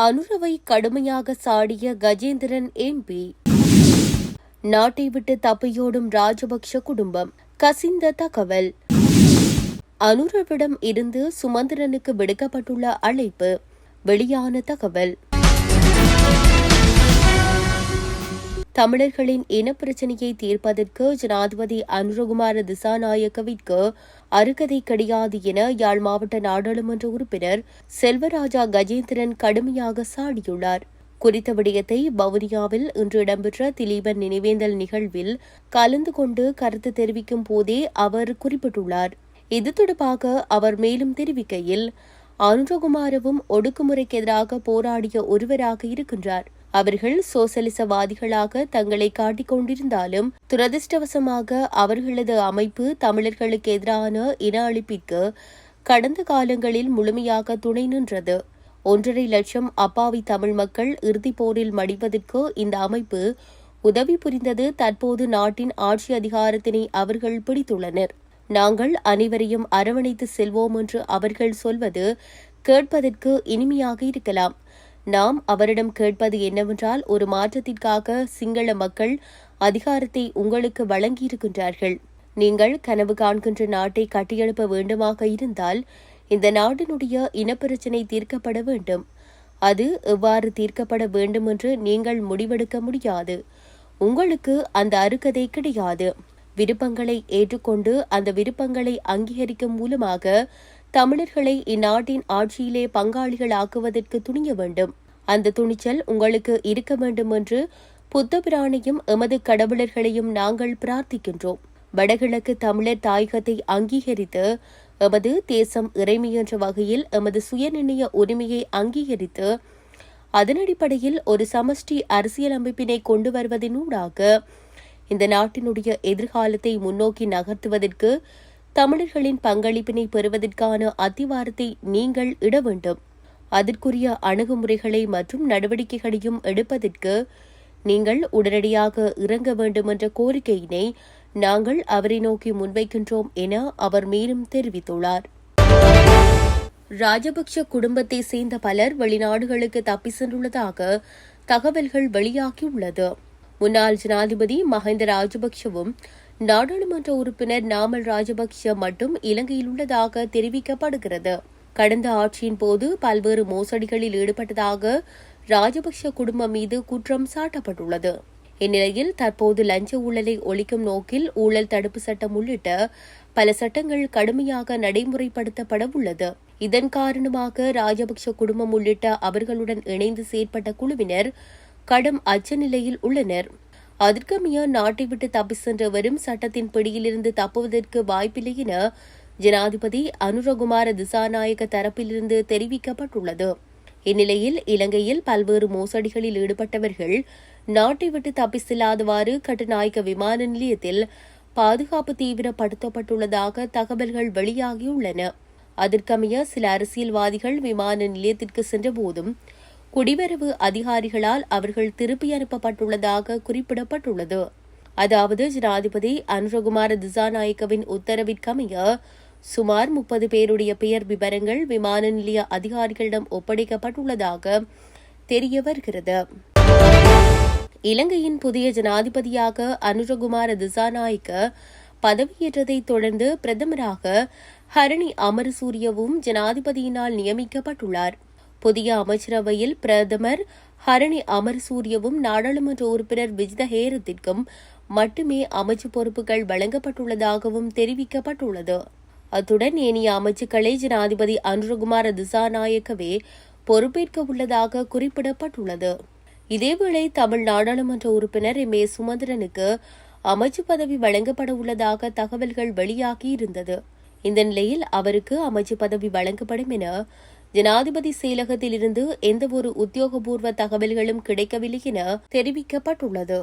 அனுரவை கடுமையாக சாடிய கஜேந்திரன் எம்பி நாட்டை விட்டு தப்பியோடும் ராஜபக்ஷ குடும்பம். கசிந்த தகவல். அனுரவிடம் இருந்து சுமந்திரனுக்கு விடுக்கப்பட்டுள்ள அழைப்பு. வெளியான தகவல். தமிழர்களின் இனப்பிரச்சினையை தீர்ப்பதற்கு ஜனாதிபதி அனுரகுமார திசாநாயக்கவிற்கு அருகதை கிடையாது என யாழ் மாவட்ட நாடாளுமன்ற உறுப்பினர் செல்வராஜா கஜேந்திரன் கடுமையாக சாடியுள்ளார். குறித்த விடயத்தை வவுனியாவில் இன்று இடம்பெற்ற திலீபன் நினைவேந்தல் நிகழ்வில் கலந்து கொண்டு கருத்து தெரிவிக்கும் போதே அவர் குறிப்பிட்டுள்ளார். இது தொடர்பாக அவர் மேலும் தெரிவிக்கையில் அனுரகுமாரவும் ஒடுக்குமுறைக்கு எதிராக போராடிய ஒருவராக இருக்கின்றார். அவர்கள் சோசலிசவாதிகளாக தங்களை காட்டிக் கொண்டிருந்தாலும் துரதிருஷ்டவசமாக அவர்களது அமைப்பு தமிழர்களுக்கு எதிரான இன அழிப்பிற்கு கடந்த காலங்களில் முழுமையாக துணை நின்றது. ஒன்றரை லட்சம் அப்பாவி தமிழ் மக்கள் இறுதிப் போரில் மடிவதற்கு இந்த அமைப்பு உதவி புரிந்தது தற்போது நாட்டின் ஆட்சி அதிகாரத்தினை அவர்கள் பிடித்துள்ளனர். நாங்கள் அனைவரையும் அரவணைத்து செல்வோம் என்று அவர்கள் சொல்வது கேட்பதற்கு இனிமையாக இருக்கலாம். நாம் அவரிடம் கேட்பது என்னவென்றால் ஒரு மாற்றத்திற்காக சிங்கள மக்கள் அதிகாரத்தை உங்களுக்கு வழங்கியிருக்கின்றார்கள். நீங்கள் கனவு காண்கின்ற நாட்டை கட்டியெழுப்ப வேண்டுமாக இருந்தால் இந்த நாட்டினுடைய இனப்பிரச்சினை தீர்க்கப்பட வேண்டும். அது எவ்வாறு தீர்க்கப்பட வேண்டும் என்று நீங்கள் முடிவெடுக்க முடியாது. உங்களுக்கு அந்த அருகதை கிடையாது. விருப்பங்களை ஏற்றுக்கொண்டு அந்த விருப்பங்களை அங்கீகரிக்கும் மூலமாக தமிழர்களை இந்நாட்டின் ஆட்சியிலே பங்காளிகளாக்குவதற்கு துணிய வேண்டும். அந்த துணிச்சல் உங்களுக்கு இருக்க வேண்டும் என்று புத்தபிரானையும் எமது கடவுளர்களையும் நாங்கள் பிரார்த்திக்கின்றோம். வடகிழக்கு தமிழர் தாயகத்தை அங்கீகரித்து எமது தேசம் இறைமை என்ற வகையில் எமது சுயநிர்ணய உரிமையை அங்கீகரித்து அதன் அடிப்படையில் ஒரு சமஷ்டி அரசியல் அமைப்பினை கொண்டு வருவதனூடாக இந்த நாட்டினுடைய எதிர்காலத்தை முன்னோக்கி நகர்த்துவதற்கு தமிழர்களின் பங்களிப்பினை பெறுவதற்கான அத்திவாரத்தை நீங்கள் இட வேண்டும். அதற்குரிய அணுகுமுறைகளை மற்றும் நடவடிக்கைகளையும் எடுப்பதற்கு நீங்கள் உடனடியாக இறங்க வேண்டும் என்ற கோரிக்கையினை நாங்கள் அவரை நோக்கி முன்வைக்கின்றோம் என அவர் மேலும் தெரிவித்துள்ளார். ராஜபக்ஷ குடும்பத்தை சேர்ந்த பலர் வெளிநாடுகளுக்கு தப்பி சென்றுள்ளதாக தகவல்கள் வெளியாகியுள்ளது. முன்னாள் ஜனாதிபதி மஹிந்த ராஜபக்ஷவும் நாடாளுமன்ற உறுப்பினர் நாமல் ராஜபக்ஷ மட்டும் இலங்கையில் உள்ளதாக தெரிவிக்கப்படுகிறது. கடந்த ஆட்சியின் போது பல்வேறு மோசடிகளில் ஈடுபட்டதாக ராஜபக்ஷ குடும்பம் மீது குற்றம் சாட்டப்பட்டுள்ளது. இந்நிலையில் தற்போது லஞ்ச ஊழலை ஒழிக்கும் நோக்கில் ஊழல் தடுப்பு சட்டம் உள்ளிட்ட பல சட்டங்கள் கடுமையாக நடைமுறைப்படுத்தப்பட உள்ளது. இதன் காரணமாக ராஜபக்ஷ குடும்பம் உள்ளிட்ட அவர்களுடன் இணைந்து செயற்பட்ட குழுவினர் கடும் அச்ச நிலையில் உள்ளனர். அதற்கமைய நாட்டை விட்டு தப்பி சென்றவரும் சட்டத்தின் பிடியிலிருந்து தப்புவதற்கு வாய்ப்பில்லை என ஜனாதிபதி அனுரகுமார திசாநாயக தரப்பிலிருந்து தெரிவிக்கப்பட்டுள்ளது. இந்நிலையில் இலங்கையில் பல்வேறு மோசடிகளில் ஈடுபட்டவர்கள் நாட்டை விட்டு தப்பி செல்லாதவாறு கட்டுநாயக்க விமான நிலையத்தில் பாதுகாப்பு தீவிரப்படுத்தப்பட்டுள்ளதாக தகவல்கள் வெளியாகியுள்ளன. அதற்கமைய சில அரசியல்வாதிகள் விமான நிலையத்திற்கு சென்றபோதும் குடிவரவு அதிகாரிகளால் அவர்கள் திருப்பி அனுப்பப்பட்டுள்ளதாக குறிப்பிடப்பட்டுள்ளது. அதாவது ஜனாதிபதி அனுரகுமார திசாநாயக்கவின் உத்தரவிற்கமைய சுமார் முப்பது பேருடைய பெயர் விவரங்கள் விமான நிலைய அதிகாரிகளிடம் ஒப்படைக்கப்பட்டுள்ளதாக தெரிய வருகிறது. இலங்கையின் புதிய ஜனாதிபதியாக அனுரகுமார திசாநாயக்க பதவியேற்றதைத் தொடர்ந்து பிரதமராக ஹரணி அமரசூரியவும் ஜனாதிபதியினால் நியமிக்கப்பட்டுள்ளார். புதிய அமைச்சரவையில் பிரதமர் ஹரணி அமரசூரியவும் நாடாளுமன்ற உறுப்பினர் விஜித ஹேரத்திற்கும் மட்டுமே அமைச்சு பொறுப்புகள் வழங்கப்பட்டுள்ளதாகவும் தெரிவிக்கப்பட்டுள்ளது. அத்துடன் ஏனைய அமைச்சுக்களை ஜனாதிபதி அனுரகுமார திசாநாயக்கவே பொறுப்பேற்க உள்ளதாக குறிப்பிடப்பட்டுள்ளது. இதேவேளை தமிழ் நாடாளுமன்ற உறுப்பினர் எம். ஏ. சுமந்திரனுக்கு அமைச்சு பதவி வழங்கப்பட உள்ளதாக தகவல்கள் வெளியாகியிருந்தது இந்த நிலையில் அவருக்கு அமைச்சு பதவி வழங்கப்படும் என ஜனாதிபதி செயலகத்திலிருந்து எந்தவொரு உத்தியோகபூர்வ தகவல்களும் கிடைக்கவில்லை என தெரிவிக்கப்பட்டுள்ளது.